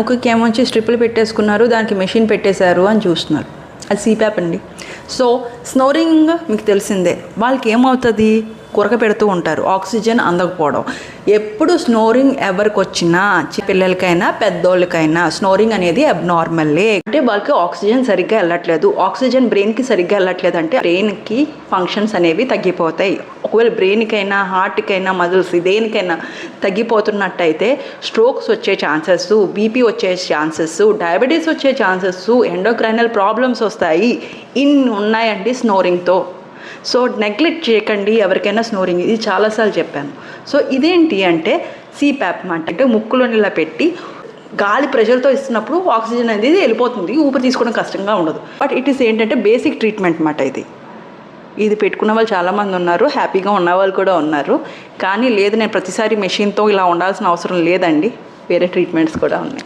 ముక్కుకి ఏమొచ్చి స్ట్రిప్పులు పెట్టేసుకున్నారు దానికి మెషిన్ పెట్టేశారు అని చూస్తున్నారు. అది సీప్యాప్ అండి. సో స్నోరింగ్ మీకు తెలిసిందే. వాళ్ళకి ఏమవుతుంది? కొరక పెడుతూ ఉంటారు. ఆక్సిజన్ అందకపోవడం. ఎప్పుడు స్నోరింగ్ ఎవరికి వచ్చినా పిల్లలకైనా పెద్దోళ్ళకైనా స్నోరింగ్ అనేది అబ్నార్మల్లే అంటే వాళ్ళకి ఆక్సిజన్ సరిగ్గా వెళ్ళట్లేదు. ఆక్సిజన్ బ్రెయిన్కి సరిగ్గా వెళ్ళట్లేదు అంటే బ్రెయిన్కి ఫంక్షన్స్ అనేవి తగ్గిపోతాయి. ఒకవేళ బ్రెయిన్కైనా హార్ట్కైనా మజిల్స్ దేనికైనా తగ్గిపోతున్నట్టయితే స్ట్రోక్స్ వచ్చే ఛాన్సెస్ బీపీ వచ్చే ఛాన్సెస్ డయాబెటీస్ వచ్చే ఛాన్సెస్ ఎండోక్రైనల్ ప్రాబ్లమ్స్ వస్తాయి. ఇన్ని ఉన్నాయండి స్నోరింగ్తో. సో నెగ్లెక్ట్ చేయకండి ఎవరికైనా స్నోరింగ్. ఇది చాలాసార్లు చెప్పాను. సో ఇదేంటి అంటే సీప్యాప్ మాట అంటే. ముక్కులోని ఇలా పెట్టి గాలి ప్రెషర్తో ఇస్తున్నప్పుడు ఆక్సిజన్ అనేది వెళ్ళిపోతుంది. ఊపిరి తీసుకోవడం కష్టంగా ఉండదు. బట్ ఇట్ ఈస్ ఏంటంటే బేసిక్ ట్రీట్మెంట్ మాట ఇది. ఇది పెట్టుకున్న వాళ్ళు చాలామంది ఉన్నారు. హ్యాపీగా ఉన్న వాళ్ళు కూడా ఉన్నారు. కానీ లేదు నేను ప్రతిసారి మెషిన్తో ఇలా ఉండాల్సిన అవసరం లేదండి. వేరే ట్రీట్మెంట్స్ కూడా ఉన్నాయి.